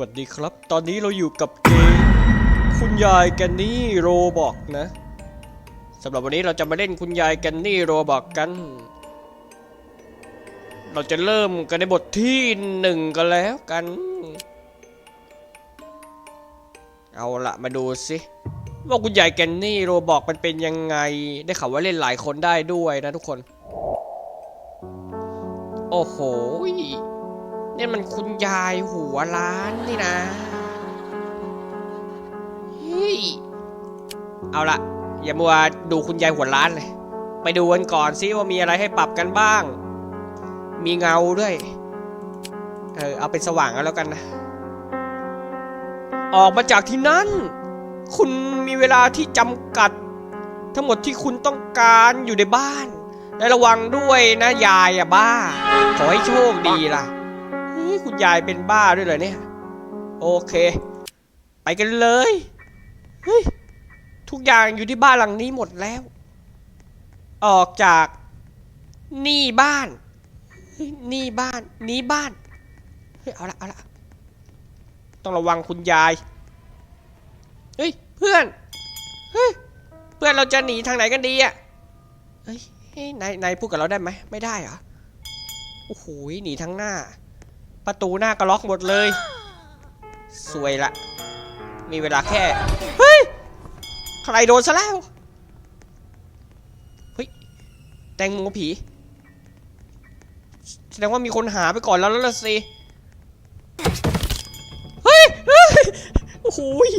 วัสดีครับ ตอนนี้เราอยู่กับเกมคุณยายแกนนี่โรบอกนะสำหรับวันนี้เราจะมาเล่นคุณยายแกนนี่โรบอกกัน เราจะเริ่มกันในบทที่หนึ่งกันแล้วกัน เอาละมาดูสิว่าคุณยายแกนนี่โรบอกมันเป็นยังไง ได้ข่าวว่าเล่นหลายคนได้ด้วยนะทุกคน โอ้โห เนี่ยมันคุณยายหัวล้านนี่นะเฮ้ยเอาละอย่ามัวดูคุณยายหัวล้านเลย ไปดูกันก่อนซิว่ามีอะไรให้ปรับกันบ้าง มีเงาด้วย เออเอาเป็นสว่างก็แล้วกันนะ ออกมาจากที่นั่น คุณมีเวลาที่จำกัด ทั้งหมดที่คุณต้องการอยู่ในบ้านและระวังด้วยนะยายอะบ้า ขอให้โชคดีล่ะ คุณยายเป็นบ้าด้วยเหรอเนี่ย โอเค ไปกันเลย เฮ้ย ทุกอย่างอยู่ที่บ้านหลังนี้หมดแล้ว ออกจากหนี่บ้านหนี่บ้านหนี้บ้าน เฮ้ย เอาละเอาละต้องระวังคุณยาย เฮ้ย เพื่อน เฮ้ย เพื่อนเราจะหนีทางไหนกันดีอะเฮ้ยเฮ้ยนายนายพูดกับเราได้ไหม ไม่ได้เหรอ โอ้โห หนีทางหน้า ประตูหน้าก็ล็อกหมดเลย สวยละ มีเวลาแค่ เฮ้ย ใครโดนซะแล้ว เฮ้ย แตงโมผี แสดงว่ามีคนหาไปก่อนแล้วแล้วล่ะสิ เฮ้ยเฮ้ยโอ้โหย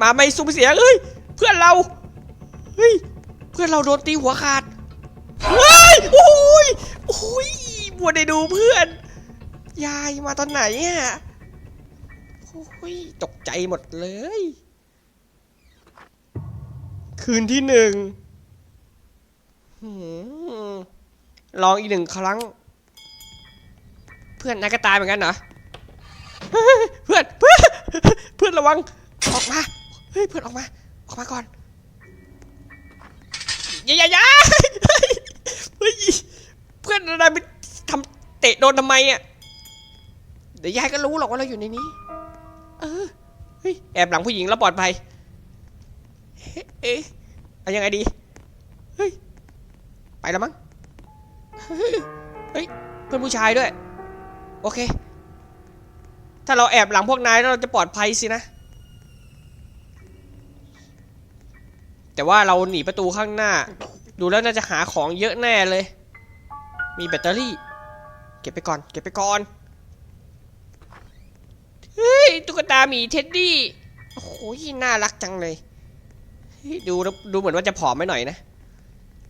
มาไม่สุ่มเสียงเอ้ยเพื่อนเรา เฮ้ย เพื่อนเราโดนตีหัวขาด เฮ้ย โอ้ย โอ้ยบัวได้ดูเพื่อน ยายมาตอนไหนอะโอ้ยตกใจหมดเลย คืนที่หนึ่งลองอีกหนึ่งครั้ง เพื่อนนายก็ตายเหมือนกันเหรอเพื่อนเพื่อนเพื่อนระวังออกมาเฮ้ยเพื่อนออกมาออกมาก่อนอย่าอย่าอย่าเฮ้ยเฮ้ยเพื่อนนายไปทำเตะโดนทำไมอะ เดี๋ยวยายก็รู้หรอกว่าเราอยู่ในนี้ เออเฮ้ยแอบหลังผู้หญิงแล้วปลอดภัย เอ๊ะเอ๊ะเอายังไงดี เฮ้ย ไปแล้วมั้งเฮ้ยเฮ้ย เพื่อนผู้ชายด้วย โอเค ถ้าเราแอบหลังพวกนายแล้วเราจะปลอดภัยสินะ แต่ว่าเราหนีประตูข้างหน้า ดูแล้วน่าจะหาของเยอะแน่เลย มีแบตเตอรี่ เก็บไปก่อน เก็บไปก่อน ตุ๊กตาหมีเท็ดดี้ โอ้โหน่ารักจังเลย ดูดูเหมือนว่าจะผอมไปหน่อยนะ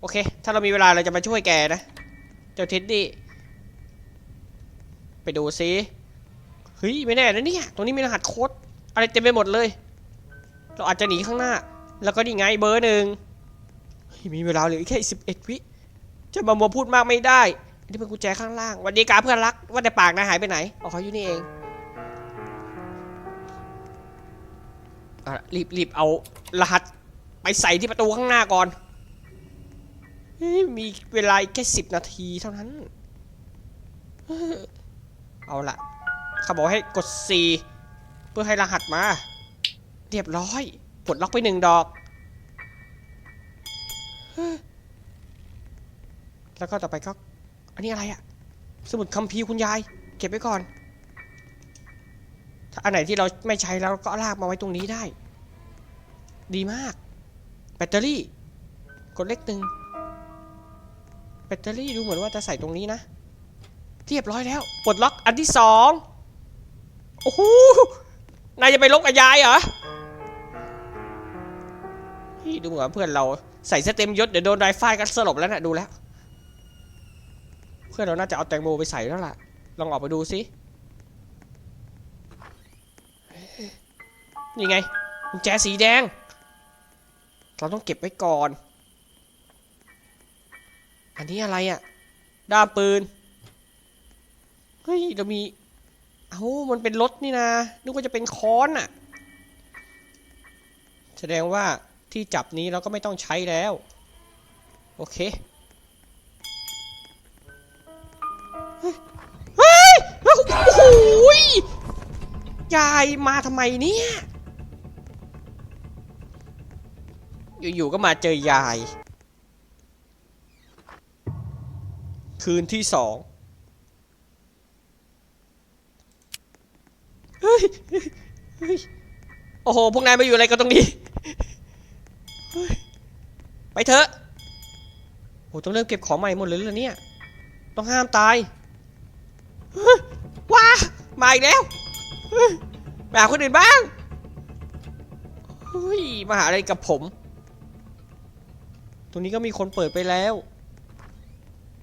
โอเค ถ้าเรามีเวลาเราจะมาช่วยแกนะ เจ้าเท็ดดี้ ไปดูซิ เฮ้ย ไม่แน่นะเนี่ย ตรงนี้มีรหัสโค้ดอะไรเต็มไปหมดเลย เราอาจจะหนีข้างหน้า แล้วก็นี่ไงเบอร์หนึ่งมีเวลาเหลือแค่สิบเอ็ดวิ จะมามัวพูดมากไม่ได้อันนี้เป็นกุญแจข้างล่าง วันดีกาเพื่อนรัก ว่าแต่ปากนายหายไปไหน อ๋อเขาอยู่นี่เอง อะรีบรีบเอารหัสไปใส่ที่ประตูข้างหน้าก่อน มีเวลาแค่สิบนาทีเท่านั้น เอาละเขาบอกให้กด C เพื่อให้รหัสมา เรียบร้อยปลดล็อกไปหนึ่งดอก แล้วก็ต่อไปก็ อันนี้อะไรอะสมุดคัมภีร์คุณยาย เก็บไว้ก่อน อันไหนที่เราไม่ใช้แล้วก็ลากมาไว้ตรงนี้ได้ ดีมาก แบตเตอรี่ กดเลขหนึ่งแบตเตอรี่ดูเหมือนว่าจะใส่ตรงนี้นะเรียบร้อยแล้วปลดล็อกอันที่สองโอ้โหนายจะไปลบกับยายเหรอฮ้ยดูเหมือนเพื่อนเราใส่เสเต็มยศเดี๋ยวโดนไดฟาดกันสลบแล้วนะดูแล้ว เพื่อนเราน่าจะเอาแตงโมไปใส่แล้วล่ะ ลองออกไปดูสิ นี่ไงกุญแจสีแดง เราต้องเก็บไว้ก่อน อันนี้อะไรอะ่ะ ด้ามปืน เฮ้ย เรามี เอ้ามันเป็นรถนี่นะ นึกว่าจะเป็นค้อนอะ่ะ แสดงว่าที่จับนี้เราก็ไม่ต้องใช้แล้ว โอเคเฮ้ยโอ้โหยยายมาทำไมเนี่ย อยู่ๆก็มาเจอยาย คืนที่สองเฮ้ยโอ้โห พวกนายมาอยู่อะไรกันตรงนี้ ไปเถอะโอ้ต้องเริ่มเก็บของใหม่หมดเลยเหรอเนี่ย ต้องห้ามตายว้ามาอีกแล้วเฮ้ยไปหาคนอื่นบ้าง เฮ้ย มาหาอะไรกับผม รงนี้ก็มีคนเปิดไปแล้ว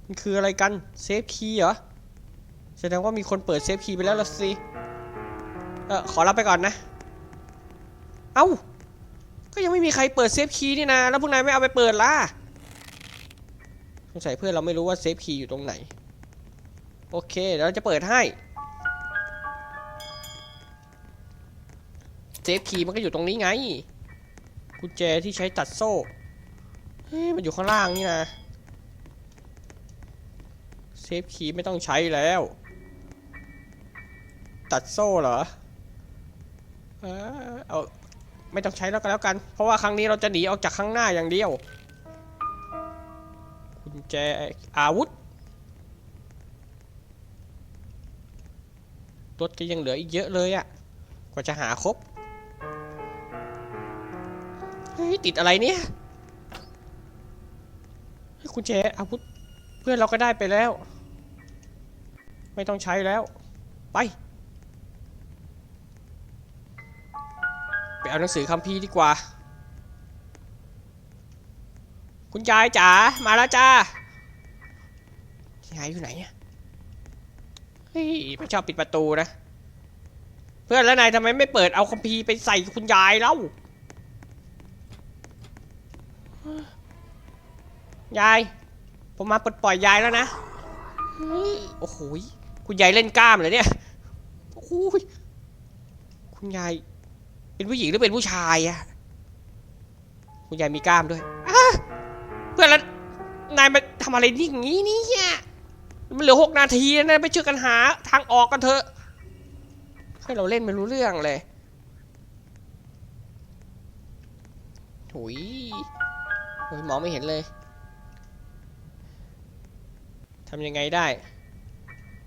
มันคืออะไรกัน เซฟคีย์เหรอ แสดงว่ามีคนเปิดเซฟคีย์ไปแล้วละสิ เออขอรับไปก่อนนะ เอ้า ก็ยังไม่มีใครเปิดเซฟคีย์นี่นะ แล้วพวกนายไม่เอาไปเปิดล่ะสงสัยเพื่อนเราไม่รู้ว่าเซฟคีย์อยู่ตรงไหน โอเคเดี๋ยวเราจะเปิดให้ เซฟคีย์มันก็อยู่ตรงนี้ไงกุญแจที่ใช้ตัดโซ่ เฮ้ยมันอยู่ข้างล่างนี่นะเซฟคีย์ไม่ต้องใช้แล้ว ตัดโซ่เหรอ เออเอาไม่ต้องใช้แล้วก็แล้วกัน เพราะว่าครั้งนี้เราจะหนีออกจากข้างหน้าอย่างเดียวกุญแจอาวุธรถก็ยังเหลืออีกเยอะเลยอะกว่าจะหาครบ เฮ้ย ติดอะไรเนี่ย กุญแจอาวุธเพื่อนเราก็ได้ไปแล้ว ไม่ต้องใช้แล้ว ไป ไปเอาหนังสือคัมภีร์ดีกว่า คุณยายจ๋ามาแล้วจ้ายายอยู่ไหนเนี่ยเฮ้ยไม่ชอบปิดประตูนะ เพื่อนแล้วนายทำไมไม่เปิดเอาคัมภีร์ไปใส่คุณยายเล่า ยาย ผมมาปลดปล่อยยายแล้วนะโอ้โหยคุณยายเล่นกล้ามเหรอเนี่ย โอ้โหยคุณยาย เป็นผู้หญิงหรือเป็นผู้ชายอะคุณยายมีกล้ามด้วยอะเพื่อนแล้วนายมาทำอะไรนี่อย่างนี้เนี่ยมันเหลือหกนาทีแล้วนะไปช่วยกันหาทางออกกันเถอะ ให้เราเล่นไม่รู้เรื่องเลยหุยโอ้ยมองไม่เห็นเลย ทำยังไงได้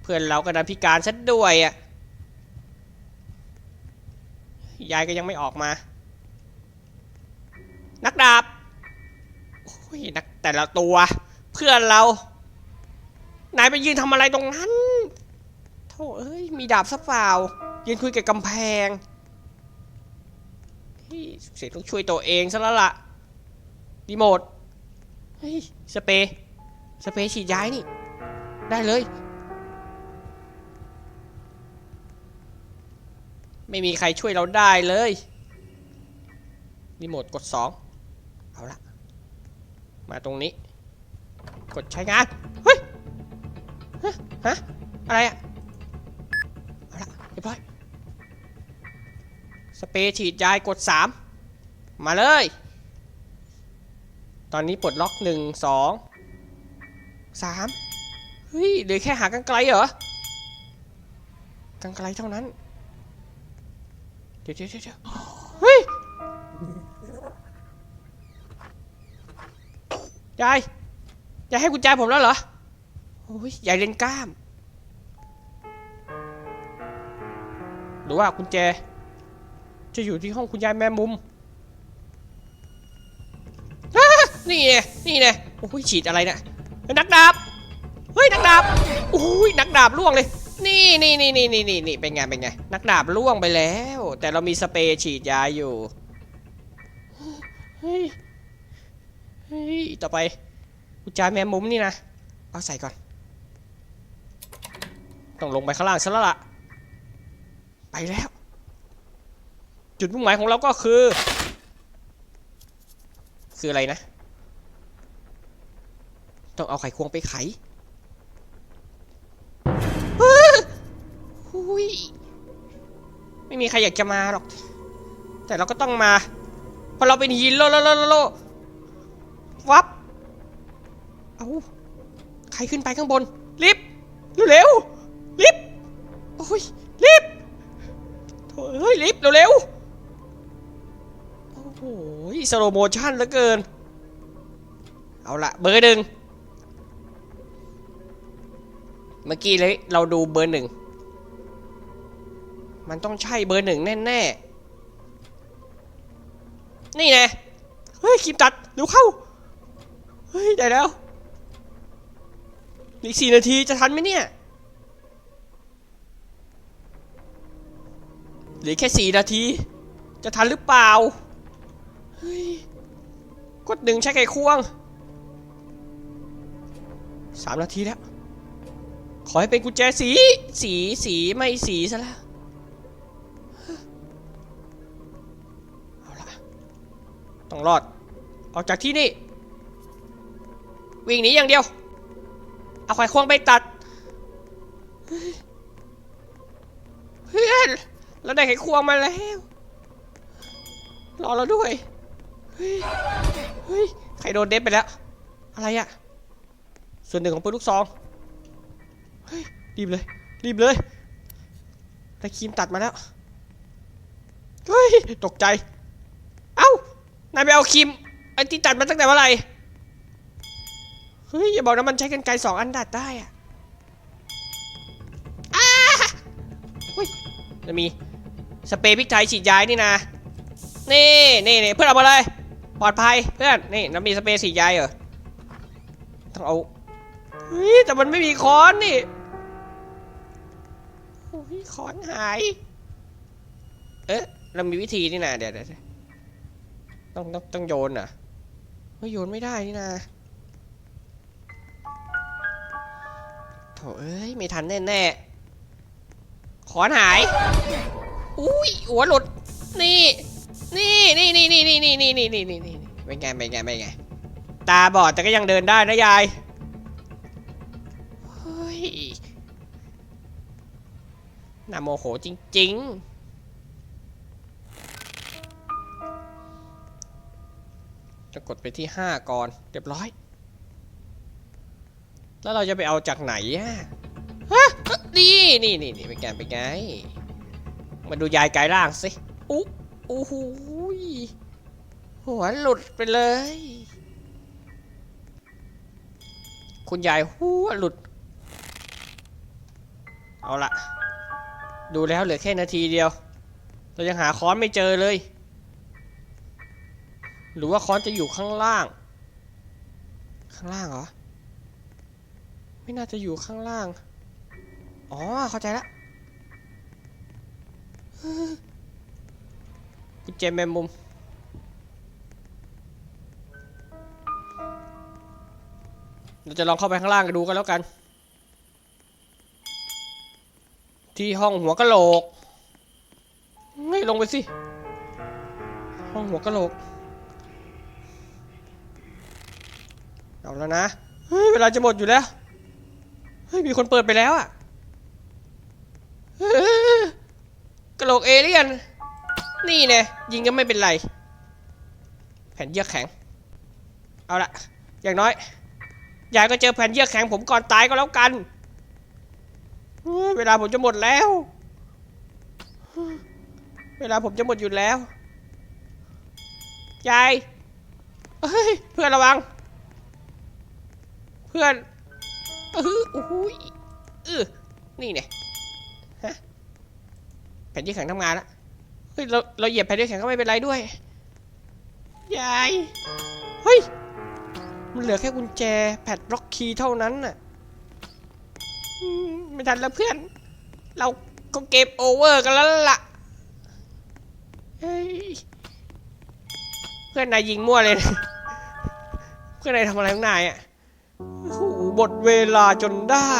เพื่อนเราก็ดันพิการซะด้วยอะยายก็ยังไม่ออกมา นักดาบโอ้ยนักแต่ละตัว เพื่อนเรา นายไปยืนทำอะไรตรงนั้นโธ่เอ้ย มีดาบซะเปล่า ยืนคุยกับกำแพงเฮ้ยเสียต้องช่วยตัวเองซะแล้วล่ะรีโมทเฮ้ย สเปรย์สเปรย์ฉีดย้ายนี่ ได้เลย ไม่มีใครช่วยเราได้เลยรีโมทกด 2 เอาละมาตรงนี้ กดใช้งาน เฮ้ย ฮะ ฮะ อะไรอะเอาละเรียบร้อยสเปรย์ฉีดยายกด 3 มาเลย ตอนนี้ปลดล็อก 1 2 3 เฮ้ยเหลือแค่หากันไกลเหรอกันไกลเท่านั้น เดี๋ยวเดี๋ยวเดี๋ยวเฮ้ยยายยายให้กุญแจผมแล้วเหรอโอ้ยยายเล่นกล้าม หรือว่ากุญแจ จะอยู่ที่ห้องคุณยายแม่มุมนี่ไงนี่ไงโอ้ยฉีดอะไรเนะยนักดาบ นักดาบโอ้ยนักดาบล่วงเลย นี่นี่นี่นี่นี่นี่นี่เป็นไงเป็นไงนักดาบล่วงไปแล้ว แต่เรามีสเปรย์ฉีดยาอยู่เฮ้ยเฮ้ยต่อไปกุญแจแมมมุมนี่นะเอาใส่ก่อน ต้องลงไปข้างล่างซะแล้วล่ะ ไปแล้ว จุดมุ่งหมายของเราก็คือ คืออะไรนะ ต้องเอาไขควงไปไข ยไม่มีใครอยากจะมาหรอก แต่เราก็ต้องมา เพราะเราเป็นฮีโร่โลโลโลโลวับเอาใครขึ้นไปข้างบนลิฟต์เร็วๆลิฟต์โอ้ยลิฟต์โธเฮ้ยลิฟต์เร็วๆโอ้โหสโลโมชั่นเหลือเกิน เอาละเบอร์หนึ่งเมื่อกี้เลยเราดูเบอร์หนึ่ง มันต้องใช่เบอร์หนึ่งแน่ๆ นี่ไงเฮ้ยคลิปตัดเร็วเข้า เฮ้ย ได้แล้ว อีกสี่นาทีจะทันไหมเนี่ยเหลือแค่สี่นาที จะทันหรือเปล่า เฮ้ย กดหนึ่งใช้ไขควงสามนาทีแล้ว ขอให้เป็นกุญแจสี สี สีไม่สีซะแล้ว องรอด ออกจากที่นี่ วิ่งหนีอย่างเดียว เอาไขควงไปตัดเฮ้ยเพื่อนเราได้ไขควงมาแล้ว รอเราด้วยเฮ้ยเฮ้ยใครโดนเด็บไปแล้ว อะไรอะส่วนหนึ่งของปืนลูกซองเฮ้ยรีบเลย รีบเลยได้ครีมตัดมาแล้ว เฮ้ย ตกใจ นายไปเอาครีมไอ้ที่ตัดมาตั้งแต่เมื่อไหร่ เฮ้ย อย่าบอกนะมันใช้กันไกรสองอันดัดได้อะอ้าเฮ้ยจะมี สเปรย์พริกไทยฉีดยายนี่นะ นี่นี่นี่เพื่อนเอามาเลย ปลอดภัยเพื่อน นี่น้ำมีสเปรย์ฉีดยาเหรอ ต้องเอา เฮ้ย แต่มันไม่มีค้อนนี่โอ้ยค้อนหาย เอ๊ะ เรามีวิธีนี่นะเดี๋ยวเดี๋ยว ต้องต้องต้องโยนอะไม่โยนไม่ได้นี่นะโถเอ้ยไม่ทันแน่แน่ๆค้อนหาย อุ้ยหัวหลุด นี่ นี่นี่นี่นี่นี่นี่นี่นี่นี่นี่นี่เป็นไงเป็นไงเป็นไง ตาบอดแต่ก็ยังเดินได้นะยายเฮ้ยน่าโมโหจริง ๆ จะกดไปที่ 5 ก่อน เรียบร้อย แล้วเราจะไปเอาจากไหนอะฮะนี่นี่นี่นี่เป็นไปไงมาดูยายกายร่างสิอุ๊โอ้โหยหัวหลุดไปเลย คุณยายหัวหลุด เอาละดูแล้วเหลือแค่นาทีเดียว เรายังหาค้อนไม่เจอเลย หรือว่าค้อนจะอยู่ข้างล่าง ข้างล่างเหรอ ไม่น่าจะอยู่ข้างล่าง อ๋อ เข้าใจละกุญแจแมมมุม เราจะลองเข้าไปข้างล่างกันดูกันแล้วกัน ที่ห้องหัวกะโหลก ไม่ลงไปสิ ห้องหัวกะโหลก เอาแล้วนะเฮ้ยเวลาจะหมดอยู่แล้วเฮ้ยมีคนเปิดไปแล้วอะเฮ้ยกะโหลกเอเลี่ยน นี่แน่ยิงก็ไม่เป็นไร แผ่นเยือกแข็ง เอาละอย่างน้อย ยายก็เจอแผ่นเยือกแข็งผมก่อนตายก็แล้วกันเฮ้ยเวลาผมจะหมดแล้ว เวลาผมจะหมดอยู่แล้ว ยายเฮ้ย เพื่อนระวัง เพื่อนเออโอ้โหยเออนี่เนี่ยฮะแผ่นที่แข็งทำงานแล้วเฮ้ยเราเราเหยียบแผ่นที่แข็งก็ไม่เป็นไรด้วยยายเฮ้ยมันเหลือแค่กุญแจแพดล็อกคีย์เท่านั้นน่ะไม่ทันแล้วเพื่อน เราก็เกมโอเวอร์กันแล้วล่ะเฮ้ยเพื่อนนายยิงมั่วเลย เพื่อนนายทำอะไรของนายอะ หมดเวลาจนได้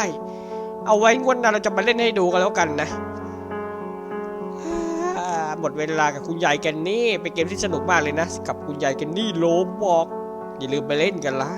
เอาไว้งวดหน้าเราจะมาเล่นให้ดูกันแล้วกันนะหมดเวลากับคุณยายแกนนี่เป็นเกมที่สนุกมากเลยนะ กับคุณยายแกนนี่โลบอกอย่าลืมไปเล่นกันล่ะ